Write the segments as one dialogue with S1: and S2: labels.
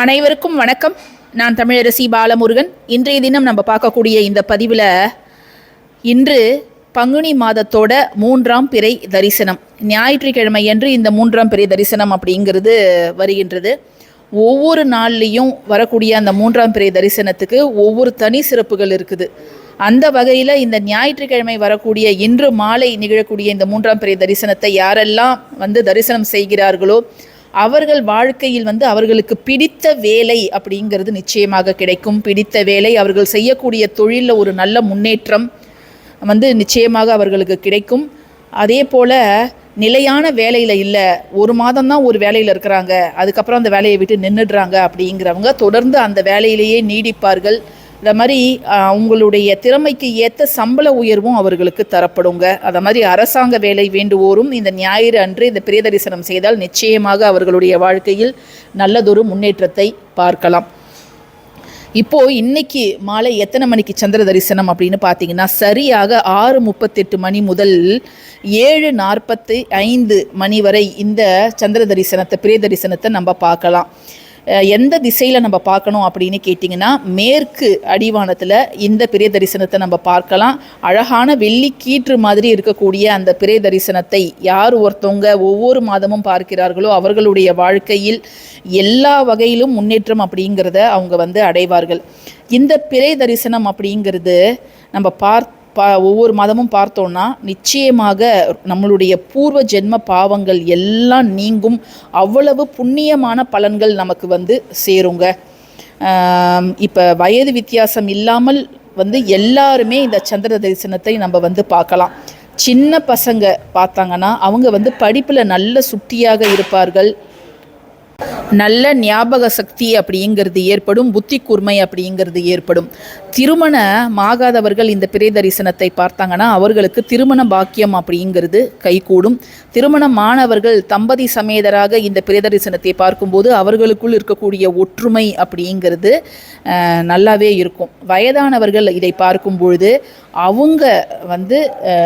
S1: அனைவருக்கும் வணக்கம். நான் தமிழரசி பாலமுருகன். இன்றைய தினம் நம்ம பார்க்கக்கூடிய இந்த பதிவில் இன்று பங்குனி மாதத்தோட மூன்றாம் பிறை தரிசனம். ஞாயிற்றுக்கிழமை அன்று இந்த மூன்றாம் பிறை தரிசனம் அப்படிங்கிறது வருகின்றது. ஒவ்வொரு நாள்லேயும் வரக்கூடிய அந்த மூன்றாம் பிறை தரிசனத்துக்கு ஒவ்வொரு தனி சிறப்புகள் இருக்குது. அந்த வகையில் இந்த ஞாயிற்றுக்கிழமை வரக்கூடிய இன்று மாலை நிகழக்கூடிய இந்த மூன்றாம் பிறை தரிசனத்தை யாரெல்லாம் வந்து தரிசனம் செய்கிறார்களோ அவர்கள் வாழ்க்கையில் வந்து அவர்களுக்கு பிடித்த வேலை அப்படிங்கிறது நிச்சயமாக கிடைக்கும். பிடித்த வேலை அவர்கள் செய்யக்கூடிய தொழிலில் ஒரு நல்ல முன்னேற்றம் வந்து நிச்சயமாக அவர்களுக்கு கிடைக்கும். அதே போல் நிலையான வேலையில் இல்லை ஒரு மாதம் தான் ஒரு வேலையில் இருக்கிறாங்க அதுக்கப்புறம் அந்த வேலையை விட்டு நின்றுடுறாங்க அப்படிங்கிறவங்க தொடர்ந்து அந்த வேலையிலேயே நீடிப்பார்கள். இந்த மாதிரி அவங்களுடைய உங்களுடைய திறமைக்கு ஏற்ற சம்பள உயர்வும் அவர்களுக்கு தரப்படுங்க. அதை மாதிரி அரசாங்க வேலை வேண்டுவோரும் இந்த ஞாயிறு அன்று இந்த பிரிய தரிசனம் செய்தால் நிச்சயமாக அவர்களுடைய வாழ்க்கையில் நல்லதொரு முன்னேற்றத்தை பார்க்கலாம். இப்போ இன்னைக்கு மாலை எத்தனை மணிக்கு சந்திர தரிசனம் அப்படின்னு பார்த்தீங்கன்னா சரியாக ஆறு முப்பத்தெட்டு மணி முதல் ஏழு நாற்பத்தி ஐந்து மணி வரை இந்த சந்திர தரிசனத்தை பிரிய தரிசனத்தை நம்ம பார்க்கலாம். எந்த திசையில் நம்ம பார்க்கணும் அப்படின்னு கேட்டிங்கன்னா மேற்கு அடிவானத்தில் இந்த பிரிய தரிசனத்தை நம்ம பார்க்கலாம். அழகான வெள்ளி கீற்று மாதிரி இருக்கக்கூடிய அந்த பிரிய தரிசனத்தை யார் ஒருத்தவங்க ஒவ்வொரு மாதமும் பார்க்கிறார்களோ அவர்களுடைய வாழ்க்கையில் எல்லா வகையிலும் முன்னேற்றம் அப்படிங்கிறத அவங்க வந்து அடைவார்கள். இந்த பிறை தரிசனம் அப்படிங்கிறது நம்ம பார்த்து பா ஒவ்வொரு மாதமும் பார்த்தோன்னா நிச்சயமாக நம்மளுடைய பூர்வ ஜென்ம பாவங்கள் எல்லாம் நீங்கும். அவ்வளவு புண்ணியமான பலன்கள் நமக்கு வந்து சேருங்க. இப்போ வயது வித்தியாசம் இல்லாமல் வந்து எல்லாருமே இந்த சந்திர தரிசனத்தை நம்ம வந்து பார்க்கலாம். சின்ன பசங்க பார்த்தாங்கன்னா அவங்க வந்து படிப்பில் நல்ல சுட்டியாக இருப்பார்கள். நல்ல ஞாபக சக்தி அப்படிங்கிறது ஏற்படும் புத்தி கூர்மை அப்படிங்கிறது ஏற்படும். திருமணம் ஆகாதவர்கள் இந்த பிறை தரிசனத்தை பார்த்தாங்கன்னா அவர்களுக்கு திருமண பாக்கியம் அப்படிங்கிறது கைகூடும். திருமணமானவர்கள் தம்பதி சமேதராக இந்த பிறை தரிசனத்தை பார்க்கும்போது அவர்களுக்குள் இருக்கக்கூடிய ஒற்றுமை அப்படிங்கிறது நல்லாவே இருக்கும். வயதானவர்கள் இதை பார்க்கும் பொழுது அவங்க வந்து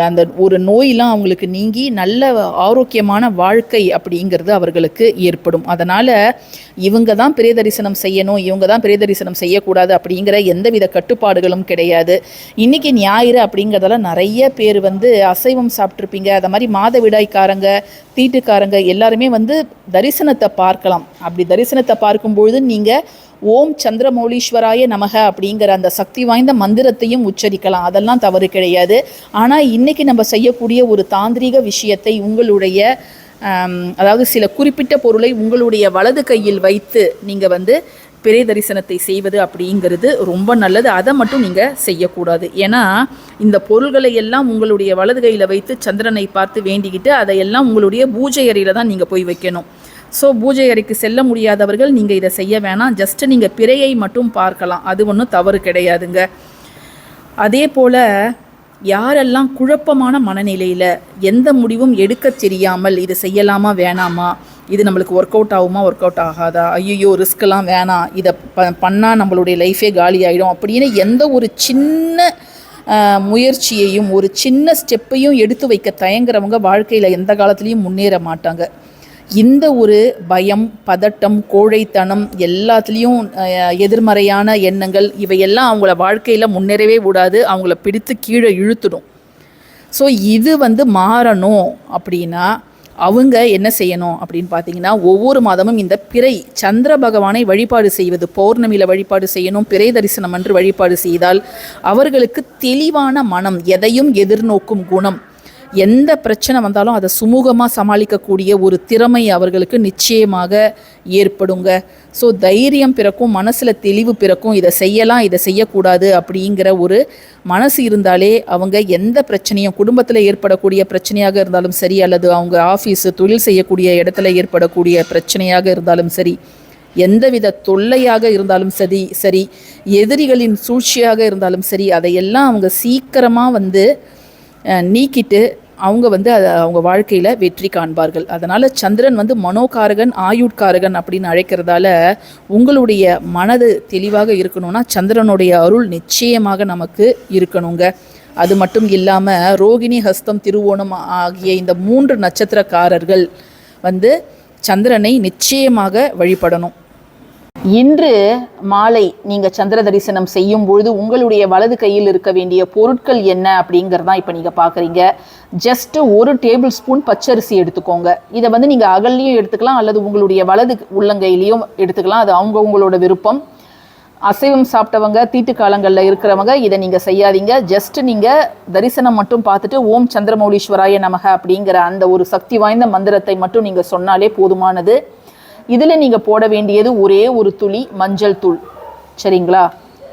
S1: அந்த ஒரு நோயெலாம் அவங்களுக்கு நீங்கி நல்ல ஆரோக்கியமான வாழ்க்கை அப்படிங்கிறது அவர்களுக்கு ஏற்படும். அதனால் இவங்க தான் பிரிய தரிசனம் செய்யணும் இவங்க தான் பிரிய தரிசனம் செய்யக்கூடாது அப்படிங்கிற எந்தவித கட்டுப்பாடுகளும் கிடையாது. இன்னைக்கு ஞாயிறு அப்படிங்கிறதால நிறைய பேர் வந்து அசைவம் சாப்பிட்ருப்பீங்க அதை மாதிரி மாதவிடாய்க்காரங்க தீட்டுக்காரங்க எல்லாருமே வந்து தரிசனத்தை பார்க்கலாம். அப்படி தரிசனத்தை பார்க்கும்பொழுது நீங்கள் ஓம் சந்திரமௌலீஸ்வராய நமக அப்படிங்கிற அந்த சக்தி வாய்ந்த மந்திரத்தையும் உச்சரிக்கலாம். அதெல்லாம் தவறு கிடையாது. ஆனால் இன்னைக்கு நம்ம செய்யக்கூடிய ஒரு தாந்திரீக விஷயத்தை உங்களுடைய அதாவது சில குறிப்பிட்ட பொருளை உங்களுடைய வலது கையில் வைத்து நீங்கள் வந்து பிறை தரிசனத்தை செய்வது அப்படிங்கிறது ரொம்ப நல்லது. அதை மட்டும் நீங்கள் செய்யக்கூடாது. ஏன்னா இந்த பொருள்களை எல்லாம் உங்களுடைய வலது கையில் வைத்து சந்திரனை பார்த்து வேண்டிக்கிட்டு அதையெல்லாம் உங்களுடைய பூஜை அறையில் தான் நீங்கள் போய் வைக்கணும். ஸோ பூஜை அறைக்கு செல்ல முடியாதவர்கள் நீங்கள் இதை செய்ய வேணாம். ஜஸ்ட்டு நீங்கள் பிறையை மட்டும் பார்க்கலாம். அது ஒன்றும் தவறு கிடையாதுங்க. அதே போல் யாரெல்லாம் குழப்பமான மனநிலையில் எந்த முடிவும் எடுக்க தெரியாமல் இது செய்யலாமா வேணாமா? இது நம்மளுக்கு ஒர்க் அவுட் ஆகுமா ஒர்க் அவுட் ஆகாதா? ஐயோ ரிஸ்க்கெல்லாம் வேணாம். இதை ப பண்ணால் நம்மளுடைய லைஃபே காலி ஆகிடும் அப்படின்னு எந்த ஒரு சின்ன முயற்சியையும் ஒரு சின்ன ஸ்டெப்பையும் எடுத்து வைக்க தயங்குறவங்க வாழ்க்கையில் எந்த காலத்துலேயும் முன்னேற மாட்டாங்க. இந்த ஒரு பயம் பதட்டம் கோழைத்தனம் எல்லாத்துலேயும் எதிர்மறையான எண்ணங்கள் இவையெல்லாம் அவங்கள வாழ்க்கையில் முன்னேறவே விடாது அவங்கள பிடித்து கீழே இழுத்துடும். ஸோ இது வந்து மாறணும் அப்படின்னா அவங்க என்ன செய்யணும் அப்படின்னு பார்த்தீங்கன்னா ஒவ்வொரு மாதமும் இந்த பிறை சந்திர பகவானை வழிபாடு செய்வது பௌர்ணமியில் வழிபாடு செய்யணும் பிறை தரிசனம் என்று வழிபாடு செய்தால் அவர்களுக்கு தெளிவான மனம் எதையும் எதிர்நோக்கும் குணம் எந்த பிரச்சனை வந்தாலும் அதை சுமூகமாக சமாளிக்கக்கூடிய ஒரு திறமை அவர்களுக்கு நிச்சயமாக ஏற்படுங்க. ஸோ தைரியம் பிறக்கும் மனசில் தெளிவு பிறக்கும் இதை செய்யலாம் இதை செய்யக்கூடாது அப்படிங்கிற ஒரு மனசு இருந்தாலே அவங்க எந்த பிரச்சனையும் குடும்பத்தில் ஏற்படக்கூடிய பிரச்சனையாக இருந்தாலும் சரி அல்லது அவங்க ஆஃபீஸு தொழில் செய்யக்கூடிய இடத்துல ஏற்படக்கூடிய பிரச்சனையாக இருந்தாலும் சரி எந்தவித தொல்லையாக இருந்தாலும் சரி சரி எதிரிகளின் சூழ்ச்சியாக இருந்தாலும் சரி அதையெல்லாம் அவங்க சீக்கிரமாக வந்து நீக்கிட்டு அவங்க வந்து அதை அவங்க வாழ்க்கையில் வெற்றி காண்பார்கள். அதனால் சந்திரன் வந்து மனோகாரகன் ஆயுட்காரகன் அப்படின்னு அழைக்கிறதால உங்களுடைய மனது தெளிவாக இருக்கணும்னா சந்திரனுடைய அருள் நிச்சயமாக நமக்கு இருக்கணுங்க. அது மட்டும் இல்லாமல் ரோகிணி ஹஸ்தம் திருவோணம் ஆகிய இந்த மூன்று நட்சத்திரக்காரர்கள் வந்து சந்திரனை நிச்சயமாக வழிபடணும். இன்று மாலை நீங்கள் சந்திர தரிசனம் செய்யும் பொழுது உங்களுடைய வலது கையில் இருக்க வேண்டிய பொருட்கள் என்ன அப்படிங்கிறதான் இப்போ நீங்கள் பார்க்குறீங்க ஜஸ்ட்டு ஒரு டேபிள் ஸ்பூன் பச்சரிசி எடுத்துக்கோங்க. இதை வந்து நீங்கள் அகல்லையும் எடுத்துக்கலாம் அல்லது உங்களுடைய வலது உள்ளங்கையிலையும் எடுத்துக்கலாம். அது அவங்கவுங்களோட விருப்பம். அசைவம் சாப்பிட்டவங்க தீட்டு காலங்களில் இருக்கிறவங்க இதை நீங்கள் செய்யாதீங்க. ஜஸ்ட் நீங்கள் தரிசனம் மட்டும் பார்த்துட்டு ஓம் சந்திரமௌலீஸ்வராய நமக அப்படிங்கிற அந்த ஒரு சக்தி வாய்ந்த மந்திரத்தை மட்டும் நீங்கள் சொன்னாலே போதுமானது. இதில் நீங்கள் போட வேண்டியது ஒரே ஒரு துளி மஞ்சள் தூள். சரிங்களா?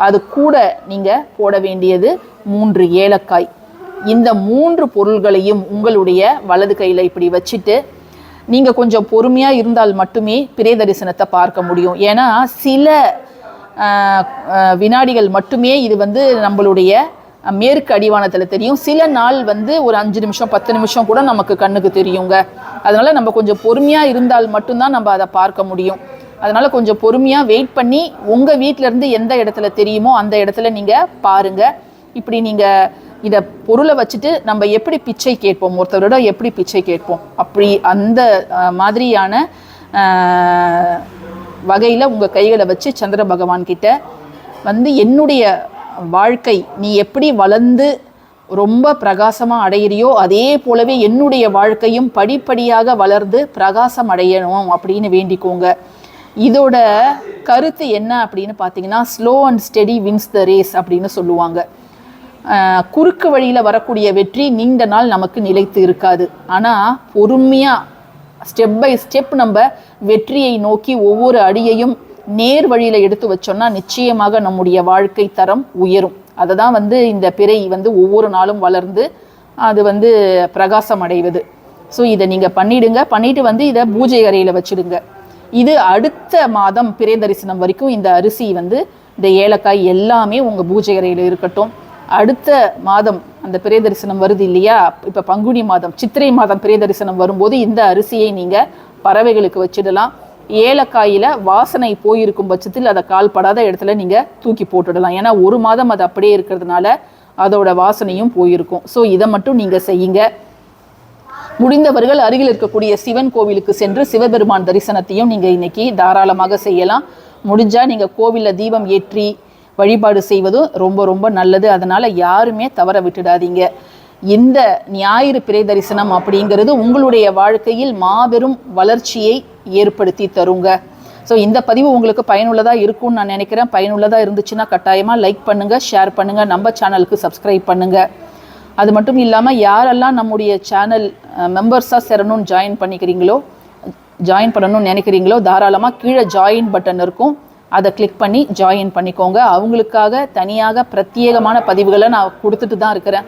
S1: அது கூட நீங்கள் போட வேண்டியது மூன்று ஏலக்காய். இந்த மூன்று பொருள்களையும் உங்களுடைய வலது கையில் இப்படி வச்சுட்டு நீங்கள் கொஞ்சம் பொறுமையாக இருந்தால் மட்டுமே பிரே தரிசனத்தை பார்க்க முடியும். ஏன்னா சில வினாடிகள் மட்டுமே இது வந்து நம்மளுடைய மேற்கு அடிவானத்தில் தெரியும். சில நாள் வந்து ஒரு அஞ்சு நிமிஷம் பத்து நிமிஷம் கூட நமக்கு கண்ணுக்கு தெரியுங்க. அதனால் நம்ம கொஞ்சம் பொறுமையாக இருந்தால் மட்டும்தான் நம்ம அதை பார்க்க முடியும். அதனால் கொஞ்சம் பொறுமையாக வெயிட் பண்ணி உங்கள் வீட்டிலேருந்து எந்த இடத்துல தெரியுமோ அந்த இடத்துல நீங்கள் பாருங்கள் இப்படி நீங்கள் இதை பொருளை வச்சுட்டு நம்ம எப்படி பிச்சை கேட்போம்? ஒருத்தரோட எப்படி பிச்சை கேட்போம்? அப்படி அந்த மாதிரியான வகையில் உங்கள் கைகளை வச்சு சந்திர பகவான்கிட்ட வந்து என்னுடைய வாழ்க்கை. நீ எப்படி வளர்ந்து ரொம்ப பிரகாசமாக அடையிறியோ அதே போலவே என்னுடைய வாழ்க்கையும் படிப்படியாக வளர்ந்து பிரகாசம் அடையணும் அப்படின்னு வேண்டிக்கோங்க. இதோட கருத்து என்ன அப்படின்னு பார்த்தீங்கன்னா slow and steady wins the race அப்படின்னு சொல்லுவாங்க. குறுக்கு வழியில் வரக்கூடிய வெற்றி நீண்ட நாள் நமக்கு நிலைத்து இருக்காது. ஆனால் பொறுமையாக ஸ்டெப் பை ஸ்டெப் நம்ம வெற்றியை நோக்கி ஒவ்வொரு அடியையும் நேர் வழியில் எடுத்து வச்சோம்னா நிச்சயமாக நம்முடைய வாழ்க்கை தரம் உயரும். அதை தான் வந்து இந்த பிறை வந்து ஒவ்வொரு நாளும் வளர்ந்து அது வந்து பிரகாசம் அடைவது. ஸோ இதை நீங்கள் பண்ணிடுங்க. பண்ணிட்டு வந்து இதை பூஜை அறையில் வச்சிடுங்க. இது அடுத்த மாதம் பிறை தரிசனம் வரைக்கும் இந்த அரிசி வந்து இந்த ஏலக்காய் எல்லாமே உங்கள் பூஜை அறையில் இருக்கட்டும். அடுத்த மாதம் அந்த பிறை தரிசனம் வருது இல்லையா? இப்போ பங்குனி மாதம் சித்திரை மாதம் பிறை தரிசனம் வரும்போது இந்த அரிசியை நீங்கள் பறவைகளுக்கு வச்சிடலாம். ஏலக்காயில் வாசனை போயிருக்கும் பட்சத்தில் அதை கால்படாத இடத்துல நீங்கள் தூக்கி போட்டுடலாம். ஏன்னா ஒரு மாதம் அது அப்படியே இருக்கிறதுனால அதோட வாசனையும் போயிருக்கும். ஸோ இதை மட்டும் நீங்கள் செய்யுங்க. முடிந்தவர்கள் அருகில் இருக்கக்கூடிய சிவன் கோவிலுக்கு சென்று சிவபெருமான் தரிசனத்தையும் நீங்கள் இன்னைக்கு தாராளமாக செய்யலாம். முடிஞ்சால் நீங்கள் கோவிலில் தீபம் ஏற்றி வழிபாடு செய்வதும் ரொம்ப ரொம்ப நல்லது. அதனால் யாருமே தவற விட்டுடாதீங்க. இந்த ஞாயிறு பிறை தரிசனம் அப்படிங்கிறது உங்களுடைய வாழ்க்கையில் மாபெரும் வளர்ச்சியை ஏற்படுத்தி தருங்க. ஸோ இந்த பதிவு உங்களுக்கு பயனுள்ளதாக இருக்கும்னு நான் நினைக்கிறேன். பயனுள்ளதாக இருந்துச்சுன்னா கட்டாயமாக லைக் பண்ணுங்கள் ஷேர் பண்ணுங்கள் நம்ம சேனலுக்கு சப்ஸ்கிரைப் பண்ணுங்கள் அது மட்டும் இல்லாமல் யாரெல்லாம் நம்முடைய சேனல் மெம்பர்ஸாக சேரணும்னு ஜாயின் பண்ணிக்கிறீங்களோ ஜாயின் பண்ணணும்னு நினைக்கிறீங்களோ தாராளமாக கீழே ஜாயின் பட்டன் இருக்கும். அதை கிளிக் பண்ணி ஜாயின் பண்ணிக்கோங்க. அவங்களுக்காக தனியாக பிரத்யேகமான பதிவுகளை நான் கொடுத்துட்டு தான் இருக்கிறேன்.